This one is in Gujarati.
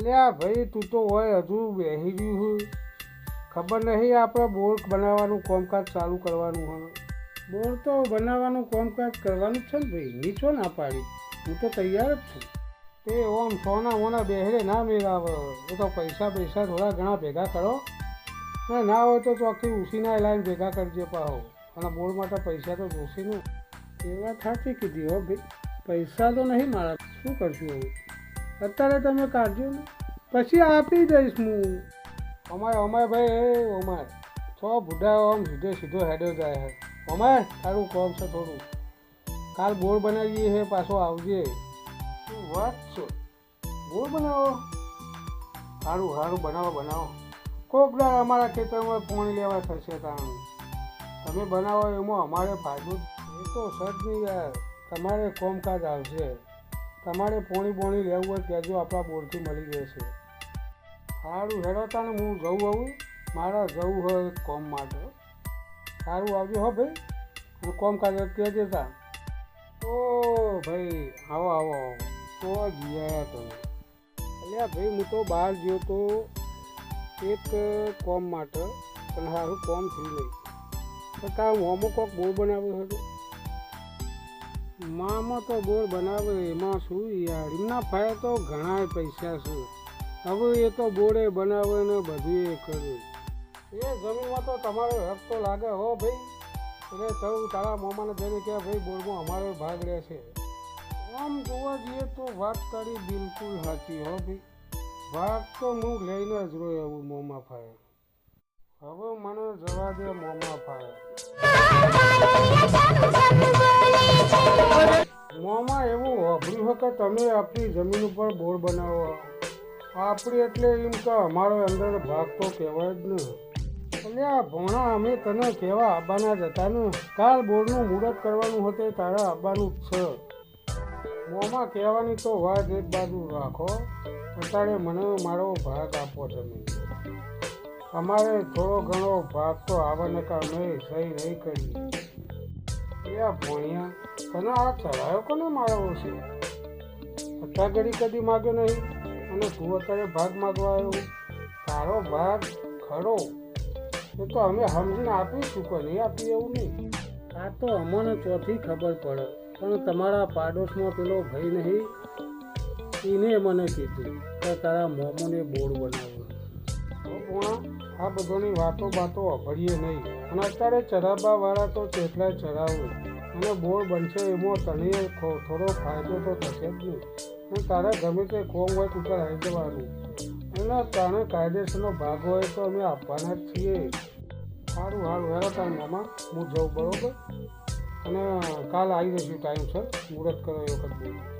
અલ્યા ભાઈ તું તો હોય હજુ બેસી રહ્યું હોય ખબર નહીં આપણે બોર બનાવવાનું કામકાજ ચાલુ કરવાનું હોય બોર તો બનાવવાનું કામકાજ કરવાનું છે ને ભાઈ નીચો ના પાડી? હું તો તૈયાર જ છું. તે ઓમ સોના મોના બેહરે ના મેળાવે એ તો પૈસા પૈસા થોડા ઘણા ભેગા કરો. ને ના હોય તો ચોખ્ખી ઉસીના લાઈન ભેગા કરજે પાહો. અને બોર માટે પૈસા તો જોશે ને. એ વાત સાચી કીધી હો ભાઈ. પૈસા તો નહીં મારા. શું કરશું હવે? અત્યારે તમે કાઢજો ને. પછી આપી દઈશ હું. અમારે અમારે ભાઈ, એ અમારે છો બુઢા આમ સીધો સીધો હેડ્યો જાય હે. અમારે તારું કોમ છે થોડું. કાલ બોર બનાવીએ હે, પાછો આવજે. શું વાત છે? બોર બનાવો. સારું સારું, બનાવો બનાવો. કોક દાડ અમારા ખેતરમાં પાણી લેવા થશે તાણું. તમે બનાવો એમાં અમારે ફાયદો એ તો સજ નહીં યાર. તમારે કોમકાજ આવશે. તમારે પોણી પોણી લેવું હોય કહેજો આપણા બોરથી મળી જશે સારું હેડો ને હું જવું આવું. મારા જવું હોય કોમ માટે. સારું આવજો હો ભાઈ. હું કોમ કોમકાજ કહે દેતા ઓ ભાઈ, આવો આવો. આવો તો જીયા તમે. અલ્યા ભાઈ, હું તો બહાર ગયો તો એક કોમ માટે, પણ સારું કોમ થઈ નહીં તો કા હોમો કોક બહુ બનાવ્યો હતો. મામાં તો ગોળ બનાવે, એમાં શું યાર? એમના ફાય તો ઘણા પૈસા છે. હવે એ તો ગોળે બનાવે ને બધું એ કરે. એ જમીનમાં તો તમારો હક તો લાગે હો ભાઈ. એટલે થયું તારા મોમાને જઈને કે ભાઈ બોલમાં અમારો ભાગ રહેશે. આમ જોવા જઈએ તો વાત તારી બિલકુલ સાચી હો ભાઈ. ભાગ તો હું લઈને જ રહ્યો એવું મોમા ફાય હવે મને જવા દે મોમા ફાયર કે તમે આપણી જમીન ઉપર બોર બનાવો. આપણી એટલે એમ કે અમારો અંદર ભાગ તો કહેવાય જ ને એટલે આ ભોણા અમે તને કહેવા આવવાના જ હતા ને કાલ બોરનું મુહૂર્ત કરવાનું હતું તારા જ છે. મોમાં કહેવાની તો વાત એક બાજુ રાખો. અત્યારે મને મારો ભાગ આપો તમે અમારે થોડો ઘણો ભાગ તો આવવાને કે અમે સહી નહીં કરી. એ ભોણિયા, તને આ ચડાયો કોને મારો છે ઘડી કદી માગ્યો નહીં. અને તું અત્યારે ભાગ માગવા આવ્યો. તારો ભાગ ખરો. એ તો અમે સમજીને આપીશું કોઈ નહીં આપી એવું નહીં. આ તો અમને ચોથી ખબર પડે. પણ તમારા પાડોશમાં પેલો ભાઈ નહીં? એને મને કીધું કે તારા મોમોને બોર્ડ બનાવ્યો આ બધાની વાતો બાતો અભળીએ નહીં. અને અત્યારે ચડાવવાવાળા તો કેટલાય ચરાવે. અને બોર બનશે એમાં તને થોડો ફાયદો તો થશે જ નહીં. અને તારે ગમે તે કોમ હોય તું તારે આવી જવાનું. અને તારે કાયદેસરનો ભાગ હોય તો અમે આપવાના જ છીએ. સારું સારું હેરો તાર મામા હું જઉં, બરોબર? અને કાલ આવી જશું ટાઈમ, સર. મુહૂર્ત કરો એ વખત.